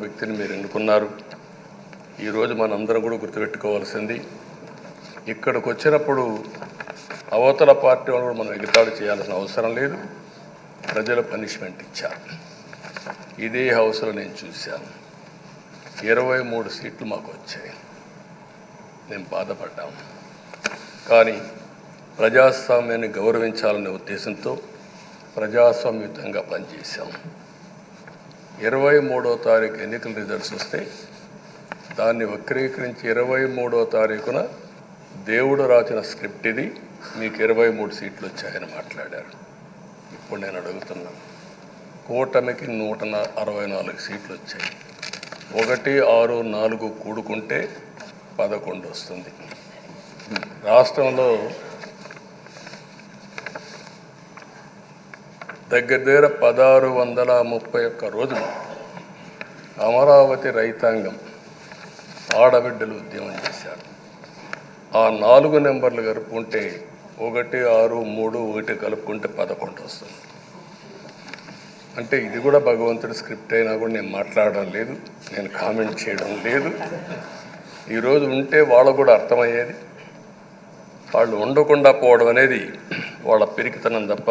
వ్యక్తిని మీరు ఎన్నుకున్నారు? ఈరోజు మనందరం కూడా గుర్తుపెట్టుకోవాల్సింది ఇక్కడికి వచ్చినప్పుడు అవతల పార్టీ వాళ్ళు కూడా మనం ఎగతాడు చేయాల్సిన అవసరం లేదు. ప్రజలు పనిష్మెంట్ ఇచ్చారు. ఇదే హౌస్లో నేను చూశాను. ఇరవై మూడు సీట్లు మాకు వచ్చాయి. నేను బాధపడ్డాము కానీ ప్రజాస్వామ్యాన్ని గౌరవించాలనే ఉద్దేశంతో ప్రజాస్వామ్యుతంగా పనిచేశాము ఇరవై మూడో తారీఖు ఎన్నికల రిజల్ట్స్ వస్తే దాన్ని వక్రీకరించి ఇరవై మూడో తారీఖున దేవుడు రాసిన స్క్రిప్ట్ ఇది. మీకు ఇరవై మూడు సీట్లు వచ్చాయని మాట్లాడారు. ఇప్పుడు నేను అడుగుతున్నాను కూటమికి నూట అరవై నాలుగు సీట్లు వచ్చాయి. ఒకటి ఆరు నాలుగు కూడుకుంటే పదకొండు వస్తుంది. రాష్ట్రంలో దగ్గర దగ్గర పదహారు వందల ముప్పై ఒక్క రోజులు అమరావతి రైతాంగం ఆడబిడ్డలు ఉద్యమం చేశారు. ఆ నాలుగు నెంబర్లు కలుపుకుంటే ఒకటి ఆరు మూడు ఒకటి కలుపుకుంటే పదకొండు వస్తుంది. అంటే ఇది కూడా భగవంతుడి స్క్రిప్ట్ అయినా కూడా నేను మాట్లాడడం లేదు నేను కామెంట్ చేయడం లేదు. ఈరోజు ఉంటే వాళ్ళకు కూడా అర్థమయ్యేది. వాళ్ళు ఉండకుండా పోవడం అనేది వాళ్ళ పిరికితనం తప్ప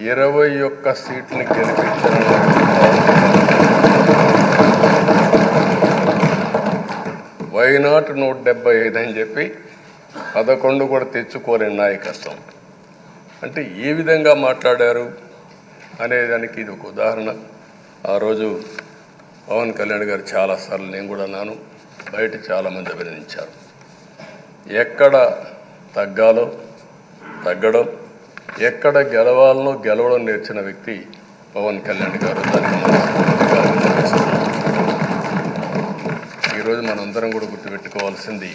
ఇరవై ఒక్క సీట్ని గెలిపించిన వైనాట్ నూట డెబ్బై ఐదు అని చెప్పి పదకొండు కూడా తెచ్చుకోలేని నాయకత్వం. అంటే ఏ విధంగా మాట్లాడారు అనేదానికి ఇది ఒక ఉదాహరణ. ఆ రోజు పవన్ కళ్యాణ్ గారు చాలాసార్లు నేను కూడా అన్నాను బయట చాలామంది అభినందించారు. ఎక్కడ తగ్గాలో తగ్గడం ఎక్కడ గెలవాలనో గెలవడం నేర్చిన వ్యక్తి పవన్ కళ్యాణ్ గారు. ఈరోజు మనందరం కూడా గుర్తుపెట్టుకోవాల్సింది